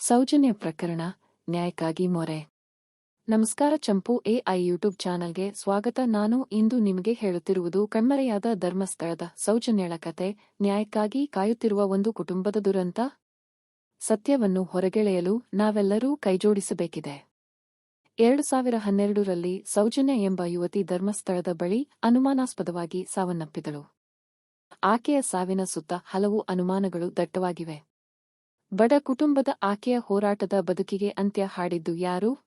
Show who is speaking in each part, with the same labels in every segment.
Speaker 1: ಸೌಜನ್ಯ ಪ್ರಕರಣ, ನ್ಯಾಯಕ್ಕಾಗಿ ಮೊರೆ. ನಮಸ್ಕಾರ ಚಂಪು ಎಐ ಯೂಟ್ಯೂಬ್ ಚಾನಲ್ಗೆ ಸ್ವಾಗತ. ನಾನು ಇಂದು ನಿಮಗೆ ಹೇಳುತ್ತಿರುವುದು ಕಣ್ಮರೆಯಾದ ಧರ್ಮಸ್ಥಳದ ಸೌಜನ್ಯಳ ಕತೆ, ನ್ಯಾಯಕ್ಕಾಗಿ ಕಾಯುತ್ತಿರುವ ಒಂದು ಕುಟುಂಬದ ದುರಂತ. ಸತ್ಯವನ್ನು ಹೊರಗೆಳೆಯಲು ನಾವೆಲ್ಲರೂ ಕೈಜೋಡಿಸಬೇಕಿದೆ. ಎರಡು ಸಾವಿರ ಹನ್ನೆರಡರಲ್ಲಿ ಸೌಜನ್ಯ ಎಂಬ ಯುವತಿ ಧರ್ಮಸ್ಥಳದ ಬಳಿ ಅನುಮಾನಾಸ್ಪದವಾಗಿ ಸಾವನ್ನಪ್ಪಿದಳು. ಆಕೆಯ ಸಾವಿನ ಸುತ್ತ ಹಲವು ಅನುಮಾನಗಳು ದಟ್ಟವಾಗಿವೆ. ಬಡ ಕುಟುಂಬದ ಆಕೆಯ ಹೋರಾಟದ ಬದುಕಿಗೆ ಅಂತ್ಯ ಹಾಡಿದ್ದು ಯಾರು?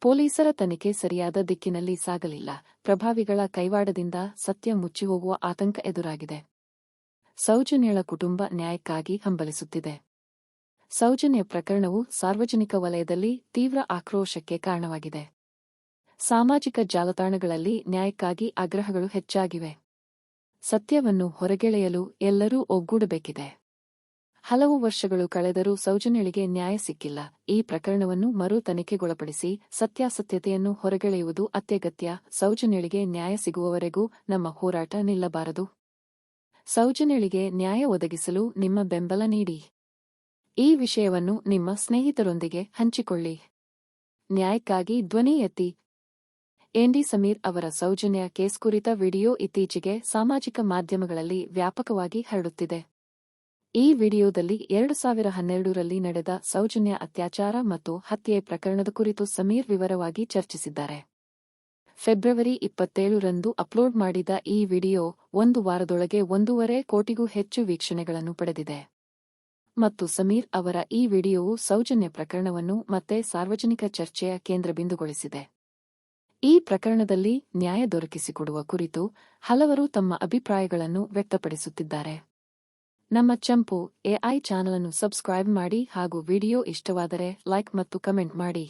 Speaker 1: ಪೊಲೀಸರ ತನಿಖೆ ಸರಿಯಾದ ದಿಕ್ಕಿನಲ್ಲಿ ಸಾಗಲಿಲ್ಲ. ಪ್ರಭಾವಿಗಳ ಕೈವಾಡದಿಂದ ಸತ್ಯ ಮುಚ್ಚಿಹೋಗುವ ಆತಂಕ ಎದುರಾಗಿದೆ. ಸೌಜನ್ಯಳ ಕುಟುಂಬ ನ್ಯಾಯಕ್ಕಾಗಿ ಹಂಬಲಿಸುತ್ತಿದೆ. ಸೌಜನ್ಯ ಪ್ರಕರಣವು ಸಾರ್ವಜನಿಕ ವಲಯದಲ್ಲಿ ತೀವ್ರ ಆಕ್ರೋಶಕ್ಕೆ ಕಾರಣವಾಗಿದೆ. ಸಾಮಾಜಿಕ ಜಾಲತಾಣಗಳಲ್ಲಿ ನ್ಯಾಯಕ್ಕಾಗಿ ಆಗ್ರಹಗಳು ಹೆಚ್ಚಾಗಿವೆ. ಸತ್ಯವನ್ನು ಹೊರಗೆಳೆಯಲು ಎಲ್ಲರೂ ಒಗ್ಗೂಡಬೇಕಿದೆ. ಹಲವು ವರ್ಷಗಳು ಕಳೆದರೂ ಸೌಜನ್ಯಳಿಗೆ ನ್ಯಾಯ ಸಿಕ್ಕಿಲ್ಲ. ಈ ಪ್ರಕರಣವನ್ನು ಮರು ತನಿಖೆಗೊಳಪಡಿಸಿ ಸತ್ಯಾಸತ್ಯತೆಯನ್ನು ಹೊರಗೆಳೆಯುವುದು ಅತ್ಯಗತ್ಯ. ಸೌಜನ್ಯಳಿಗೆ ನ್ಯಾಯ ಸಿಗುವವರೆಗೂ ನಮ್ಮ ಹೋರಾಟ ನಿಲ್ಲಬಾರದು. ಸೌಜನ್ಯಳಿಗೆ ನ್ಯಾಯ ಒದಗಿಸಲು ನಿಮ್ಮ ಬೆಂಬಲ ನೀಡಿ. ಈ ವಿಷಯವನ್ನು ನಿಮ್ಮ ಸ್ನೇಹಿತರೊಂದಿಗೆ ಹಂಚಿಕೊಳ್ಳಿ. ನ್ಯಾಯಕ್ಕಾಗಿ ಧ್ವನಿ ಎತ್ತಿ. ಎನ್ಡಿ ಸಮೀರ್ ಅವರ ಸೌಜನ್ಯ ಕೇಸ್ ಕುರಿತ ವಿಡಿಯೋ ಇತ್ತೀಚೆಗೆ ಸಾಮಾಜಿಕ ಮಾಧ್ಯಮಗಳಲ್ಲಿ ವ್ಯಾಪಕವಾಗಿ ಹರಡುತ್ತಿದೆ. ಈ ವಿಡಿಯೋದಲ್ಲಿ ಎರಡು ಸಾವಿರ ಹನ್ನೆರಡರಲ್ಲಿ ನಡೆದ ಸೌಜನ್ಯ ಅತ್ಯಾಚಾರ ಮತ್ತು ಹತ್ಯೆ ಪ್ರಕರಣದ ಕುರಿತು ಸಮೀರ್ ವಿವರವಾಗಿ ಚರ್ಚಿಸಿದ್ದಾರೆ. ಫೆಬ್ರವರಿ ಇಪ್ಪತ್ತೇಳರಂದು ಅಪ್ಲೋಡ್ ಮಾಡಿದ ಈ ವಿಡಿಯೋ ಒಂದು ವಾರದೊಳಗೆ ಒಂದೂವರೆ ಕೋಟಿಗೂ ಹೆಚ್ಚು ವೀಕ್ಷಣೆಗಳನ್ನು ಪಡೆದಿದೆ. ಮತ್ತು ಸಮೀರ್ ಅವರ ಈ ವಿಡಿಯೋವು ಸೌಜನ್ಯ ಪ್ರಕರಣವನ್ನು ಮತ್ತೆ ಸಾರ್ವಜನಿಕ ಚರ್ಚೆಯ ಕೇಂದ್ರಬಿಂದುಗೊಳಿಸಿದೆ. ಈ ಪ್ರಕರಣದಲ್ಲಿ ನ್ಯಾಯ ದೊರಕಿಸಿಕೊಡುವ ಕುರಿತು ಹಲವರು ತಮ್ಮ ಅಭಿಪ್ರಾಯಗಳನ್ನು ವ್ಯಕ್ತಪಡಿಸುತ್ತಿದ್ದಾರೆ. ನಮ್ಮ ಚಂಪು ಎಐ ಚಾನಲ್ ಅನ್ನು ಸಬ್ಸ್ಕ್ರೈಬ್ ಮಾಡಿ ಹಾಗೂ ವಿಡಿಯೋ ಇಷ್ಟವಾದರೆ ಲೈಕ್ ಮತ್ತು ಕಮೆಂಟ್ ಮಾಡಿ.